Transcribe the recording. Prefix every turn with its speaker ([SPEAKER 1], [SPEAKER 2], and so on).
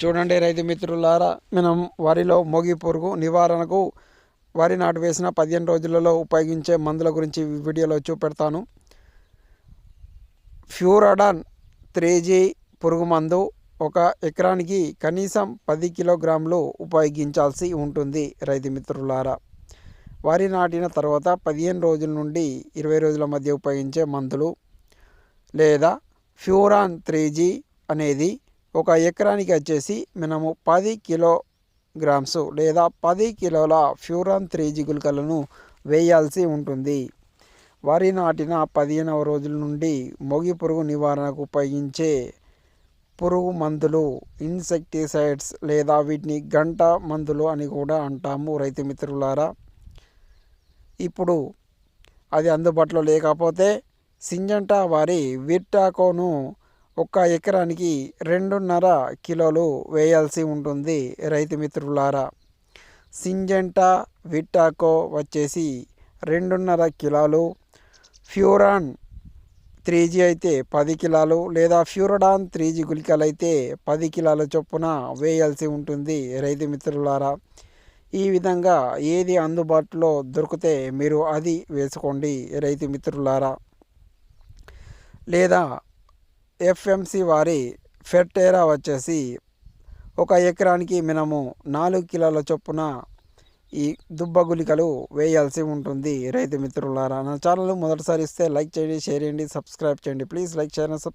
[SPEAKER 1] చూడండి రైతు మిత్రులారా మనం వరిలో మోగి పురుగు నివారణకు వరి నాటు వేసిన పదిహేను రోజులలో ఉపయోగించే మందుల గురించి వీడియోలో చూపెడతాను. ఫ్యూరడాన్ త్రీ జీ పురుగు మందు ఒక ఎకరానికి కనీసం పది కిలోగ్రాములు ఉపయోగించాల్సి ఉంటుంది రైతు మిత్రులారా. వరి నాటిన తర్వాత పదిహేను రోజుల నుండి ఇరవై రోజుల మధ్య ఉపయోగించే మందులు లేదా ఫ్యూరాన్ త్రీ జీ అనేది ఒక ఎకరానికి వచ్చేసి మనము పది కిలో గ్రామ్స్ లేదా పది కిలోల ఫ్యూరాన్ త్రీ జీ గుళికలను వేయాల్సి ఉంటుంది. వరి నాటిన పదిహేనవ రోజుల నుండి మొగి పురుగు నివారణకు ఉపయోగించే పురుగు మందులు ఇన్సెక్టిసైడ్స్ లేదా వీటిని గంట మందులు అని కూడా అంటాము రైతు మిత్రులారా. ఇప్పుడు అది అందుబాటులో లేకపోతే సింజంటా వారి విర్టాకోను ఒక్క ఎకరానికి రెండున్నర కిలోలు వేయాల్సి ఉంటుంది రైతు మిత్రులారా. సింజెంటా విట్టాకో వచ్చేసి రెండున్నర కిలోలు ఫ్యూరాన్ త్రీ జీ అయితే పది కిలోలు లేదా ఫ్యూరడాన్ త్రీ జీ గుళికలు అయితే పది కిలోల చొప్పున వేయాల్సి ఉంటుంది రైతు మిత్రులారా. ఈ విధంగా ఏది అందుబాటులో దొరికితే మీరు అది వేసుకోండి రైతు మిత్రులారా. లేదా ఎఫ్ఎంసి వారి ఫెర్టేరా వచ్చేసి ఒక ఎకరానికి మినము నాలుగు కిలోల చొప్పున ఈ దుబ్బ గుళికలు వేయాల్సి ఉంటుంది. రైతు మిత్రులారా నా ఛానల్ మొదటిసారి ఇస్తే లైక్ చేయండి షేర్ చేయండి సబ్స్క్రైబ్ చేయండి. Please like share and subscribe.